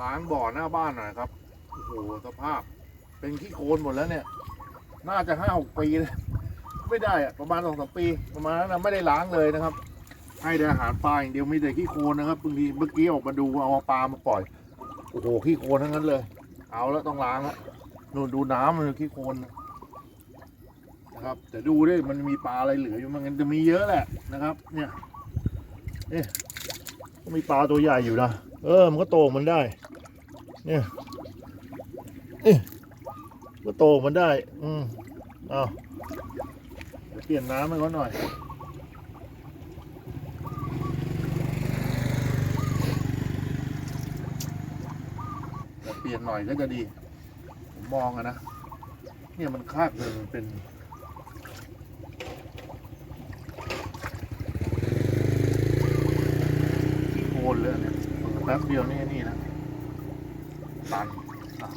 ล้างบ่อหน้าบ้านหน่อยครับ โอ้โห สภาพ เป็นขี้โคลนหมดแล้วเนี่ย น่าจะห้าหกปีเลยไม่ได้อะประมาณสองสามปี ประมาณนั้นนะไม่ได้ล้างเลยนะครับ ให้แต่อาหารปลาอย่างเดียวมีแต่ขี้โคลนนะครับบางทีเมื่อกี้ออกมาดูเอาปลามาปล่อย โอ้โห ขี้โคลนทั้งนั้นเลย เอาแล้วต้องล้างล้วนู่นดูน้ำมันขี้โคลนนะครับแต่ดูด้วยมันมีปลาอะไรเหลืออยู่มันจะมีเยอะแหละนะครับ เนี่ยเอ๊ะมีปลาตัวใหญ่อยู่นะ เออ มันก็โตมันได้ เนี่ยเอ๊ะก็โตมันได้ อืมเอาเปลี่ยนน้ำให้เขาหน่อยเปลี่ยนหน่อยก็จะดี ผมมองอะนะ เนี่ยมันคาดเลยมันเป็นโคนเลยเนี่ยแป๊บเดียวนี่นี่นะตันอะ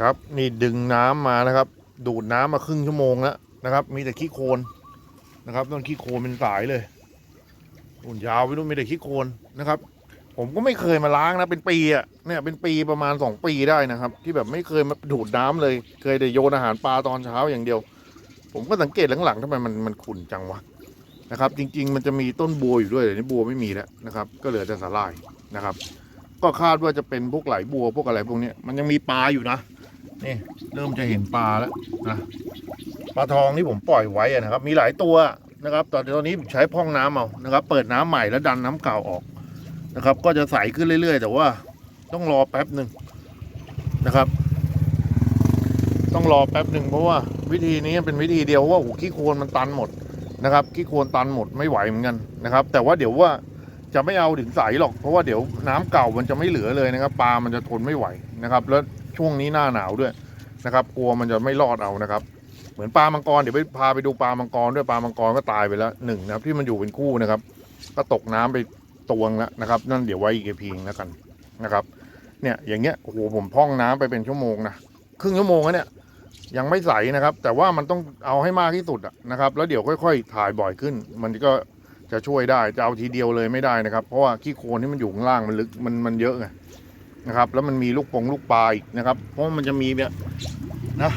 ครับนี่ดึงน้ำมานะครับ ดูดน้ำมาครึ่งชั่วโมงแล้วนะครับ มีแต่ขี้โคลนนะครับต้นขี้โคลนเป็นสายเลยอุ่นยาวไปนู่นมีแต่ขี้โคลนนะครับ ผมก็ไม่เคยมาล้างนะเป็นปีอะเนี่ยเป็นปีประมาณสองปีได้นะครับ ที่แบบไม่เคยมาดูดน้ำเลย เคยแต่โยนอาหารปลาตอนเช้าอย่างเดียว ผมก็สังเกตหลังๆทำไมมันมันขุ่นจังวะนะครับ จริง ๆ มันจะมีต้นบัวอยู่ด้วยแต่นี่บัวไม่มีแล้วนะครับ ก็เหลือแต่สาหร่ายนะครับ ก็คาดว่าจะเป็นพวกไหลบัวพวกอะไรพวกนี้มันยังมีปลาอยู่นะ นี่เริ่มจะเห็นปลาแล้วนะปลาทองที่ผมปล่อยไว้นะครับ มีหลายตัวนะครับ ตอนตอนนี้ผมใช้พ่องน้ำเอานะครับ เปิดน้ำใหม่แล้วดันน้ำเก่าออกนะครับ ก็จะใสขึ้นเรื่อย ๆ แต่ว่าต้องรอแป๊บหนึ่งนะครับ ต้องรอแป๊บหนึ่งเพราะว่าวิธีนี้เป็นวิธีเดียวว่าโอ้ขี้โคลนมันตันหมดนะครับขี้โคลนตันหมดไม่ไหวเหมือนกันนะครับ แต่ว่าเดี๋ยวว่าจะไม่เอาถึงใสหรอกเพราะว่าเดี๋ยวน้ำเก่ามันจะไม่เหลือเลยนะครับ ปลามันจะทนไม่ไหวนะครับ แล้ว ช่วงนี้หน้าหนาวด้วยนะครับ กลัวมันจะไม่รอดเอานะครับ เหมือนปลามังกรเดี๋ยวไปพาไปดูปลามังกรด้วยปลามังกรก็ตายไปแล้วหนึ่งนะครับ ที่มันอยู่เป็นคู่นะครับ ก็ตกน้ำไปตวงแล้วนะครับ นั่นเดี๋ยวไว้อีกพีงแล้วกันนะครับ เนี่ยอย่างเงี้ยโอ้โหผมพ่องน้ำไปเป็นชั่วโมงนะครึ่งชั่วโมงแล้วเนี่ยยังไม่ใสนะครับ แต่ว่ามันต้องเอาให้มากที่สุดนะครับ แล้วเดี๋ยวค่อย ๆ ถ่ายบ่อยขึ้น มันก็จะช่วยได้จะเอาทีเดียวเลยไม่ได้นะครับ เพราะว่าขี้โคลนที่มันอยู่ข้างล่างมันลึกมันมันเยอะไง นะครับ แล้วมันมีลูกปงลูกปลาอีกนะครับ เพราะมันจะมีเนี่ยนะ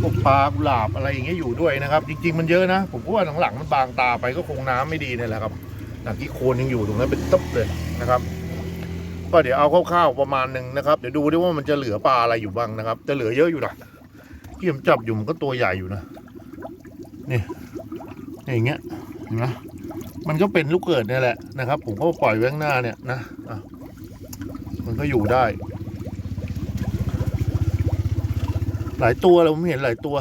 พวกปลากุหลาบอะไรอย่างเงี้ยอยู่ด้วยนะครับ จริง ๆ มันเยอะนะ ผมว่าหลังๆมันบางตาไปก็คงน้ำไม่ดีนี่แหละครับแต่ขี้โคลนยังอยู่ตรงนั้นเป็นตึ๊บเลยนะครับ ก็เดี๋ยวเอาคร่าวๆประมาณหนึ่งนะครับ เดี๋ยวดูดิว่ามันจะเหลือปลาอะไรอยู่บ้างนะครับ จะเหลือเยอะอยู่นะที่ผมจับอยู่มันก็ตัวใหญ่อยู่นะนี่นี่อย่างเงี้ยเห็นไหมมันก็เป็นลูกเกิดนี่แหละนะครับ ผมก็ปล่อยไว้ข้างหน้าเนี่ยนะะ มันก็อยู่ได้ หลายตัวเลยผมเห็นหลายตัว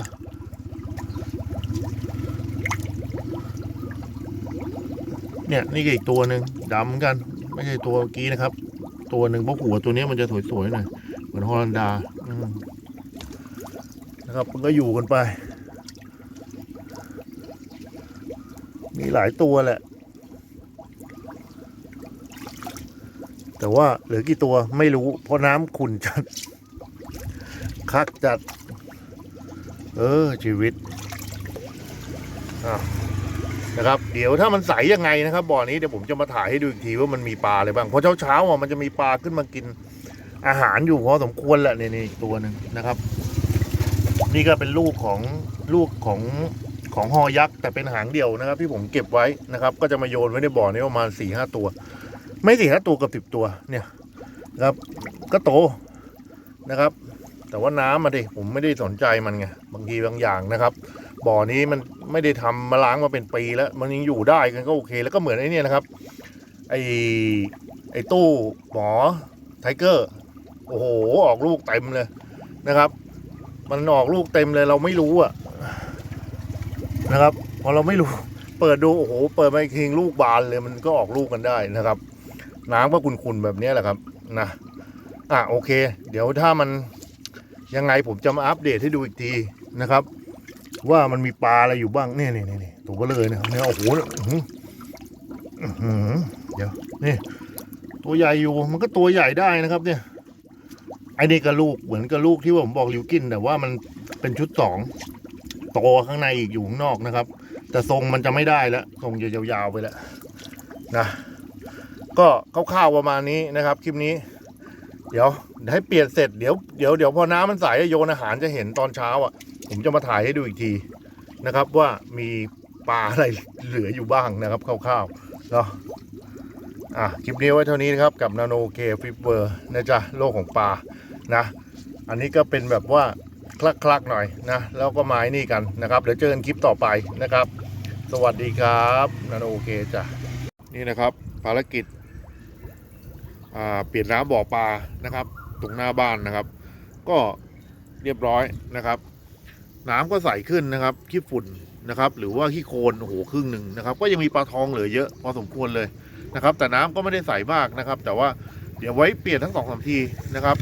เนี่ยนี่ก็อีกตัวหนึ่งดำเหมือนกัน ไม่ใช่ตัวเมื่อกี้นะครับ ตัวหนึ่งเพราะหัวตัวนี้มันจะสวยๆหน่อยเหมือนฮอลันดานะครับ มันก็อยู่กันไป มีหลายตัวแหละ แต่ว่าเหลือกี่ตัวไม่รู้ เพราะน้ำขุ่นจัด คักจัด เออ ชีวิตนะครับ เดี๋ยวถ้ามันใสยังไงนะครับบ่อนี้เดี๋ยวผมจะมาถ่ายให้ดูอีกทีว่ามันมีปลาอะไรบ้างเพราะเช้าเช้าๆอะมันจะมีปลาขึ้นมากินอาหารอยู่พอสมควรแหละนี่นี่อีกตัวหนึ่งนะครับ นี่ก็เป็นลูกของลูกของของฮอยักษ์แต่เป็นหางเดียวนะครับ ที่ผมเก็บไว้นะครับ ก็จะมาโยนไว้ในบ่อนี้ประมาณสี่ห้าตัว ไม่สี่ห้าตัวกับสิบตัวเนี่ยนะครับ ก็โตนะครับ แต่ว่าน้ำมาดิผมไม่ได้สนใจมันไงบางทีบางอย่างนะครับ บ่อนี้มันไม่ได้ทำมาล้างมาเป็นปีแล้ว มันยังอยู่ได้กันก็โอเค แล้วก็เหมือนไอ้นี่นะครับไอ้ไอ้ตู้หมอไทเกอร์โอ้โหออกลูกเต็มเลยนะครับ มันออกลูกเต็มเลยเราไม่รู้อะนะครับพอเราไม่รู้ เปิดดูโอ้โหเปิดมาอีกทีลูกบานเลยมันก็ออกลูกกันได้นะครับ น้ำก็ขุ่นๆแบบนี้แหละครับนะอะโอเค เดี๋ยวถ้ามันยังไงผมจะมาอัปเดตให้ดูอีกทีนะครับ ว่ามันมีปลาอะไรอยู่บ้างนี่นี่นี่นี่ตัวก็เลยนะครับเนี่ยโอ้โหเดี๋ยวนี่ตัวใหญ่อยู่มันก็ตัวใหญ่ได้นะครับ เนี่ยไอ้นี่ก็ลูกเหมือนกับลูกที่ว่าผมบอกลิวกิน แต่ว่ามันเป็นชุดสองโตข้างในอีกอยู่ข้างนอกนะครับ แต่ทรงมันจะไม่ได้แล้วทรงจะยาวๆไปแล้วนะ ก็คร่าวๆประมาณนี้นะครับคลิปนี้ เดี๋ยวให้เปลี่ยนเสร็จเดี๋ยวเดี๋ยวเดี๋ยวพอน้ำมันใสโยนอาหารจะเห็นตอนเช้าอะ ผมจะมาถ่ายให้ดูอีกทีนะครับ ว่ามีปลาอะไรเหลืออยู่บ้างนะครับคร่าวๆเนาะอะคลิปนี้ไว้เท่านี้นะครับกับนาโนเคฟิปเวอร์นะจ๊ะโลกของปลานะ อันนี้ก็เป็นแบบว่าคลักๆหน่อยนะ แล้วก็ไม้นี่กันนะครับ เดี๋ยวเจอกันคลิปต่อไปนะครับ สวัสดีครับนาโนเคจ้ะนี่นะครับ ภารกิจ เปลี่ยนน้ำบ่อปลานะครับตรงหน้าบ้านนะครับ ก็เรียบร้อยนะครับ น้ำก็ใสขึ้นนะครับขี้ฝุ่นนะครับ หรือว่าขี้โคลนโอ้โหครึ่งหนึ่งนะครับ ก็ยังมีปลาทองเหลือเยอะพอสมควรเลยนะครับ แต่น้ำก็ไม่ได้ใสมากนะครับ แต่ว่าเดี๋ยวไว้เปลี่ยนทั้งสองสามทีนะครับ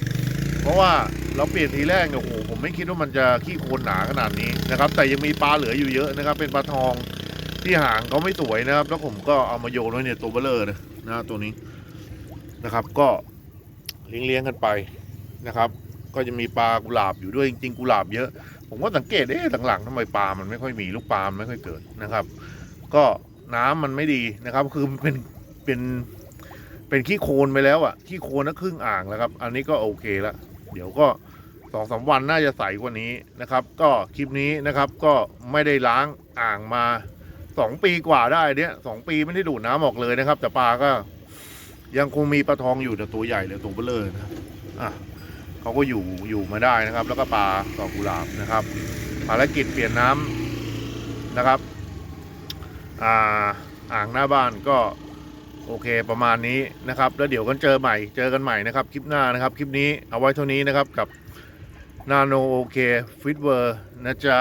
เพราะว่าเราเปลี่ยนทีแรกเนี่ยโอ้โหผมไม่คิดว่ามันจะขี้โคลนหนาขนาดนี้นะครับ แต่ยังมีปลาเหลืออยู่เยอะนะครับ เป็นปลาทองที่หางเขาไม่สวยนะครับ แล้วผมก็เอามาโยนไว้เนี่ยตัวเบลเลอร์นะนะตัวนี้ นะครับ ก็เลี้ยงเลี้ยงกันไปนะครับ ก็จะมีปลากุหลาบอยู่ด้วยจริงๆกุหลาบเยอะ ผมก็สังเกตเอ๊ะหลังๆทำไมปลามันไม่ค่อยมีลูกปลามไม่ค่อยเกิดนะครับ ก็น้ำมันไม่ดีนะครับ คือเป็นเป็นเป็นขี้โคลนไปแล้วอะขี้โคลนนักครึ่งอ่างแล้วครับ อันนี้ก็โอเคแล้วเดี๋ยวก็สองสามวันน่าจะใสกว่านี้นะครับ ก็คลิปนี้นะครับก็ไม่ได้ล้างอ่างมาสองปีกว่าได้เนี่ยสองปีไม่ได้ดูดน้ำออกเลยนะครับ แต่ปลาก็ ยังคงมีปลาทองอยู่แต่ตัวใหญ่เลยตัวเบลเลอร์นะครับอะเขาก็อยู่อยู่มาได้นะครับ แล้วก็ปลาดอกกุหลาบนะครับ ภารกิจเปลี่ยนน้ำนะครับอ่าอ่างหน้าบ้านก็โอเคประมาณนี้นะครับ แล้วเดี๋ยวกันเจอใหม่เจอกันใหม่นะครับคลิปหน้านะครับคลิปนี้เอาไว้เท่านี้นะครับกับนาโนโอเคฟิตเวอร์นะจ๊ะ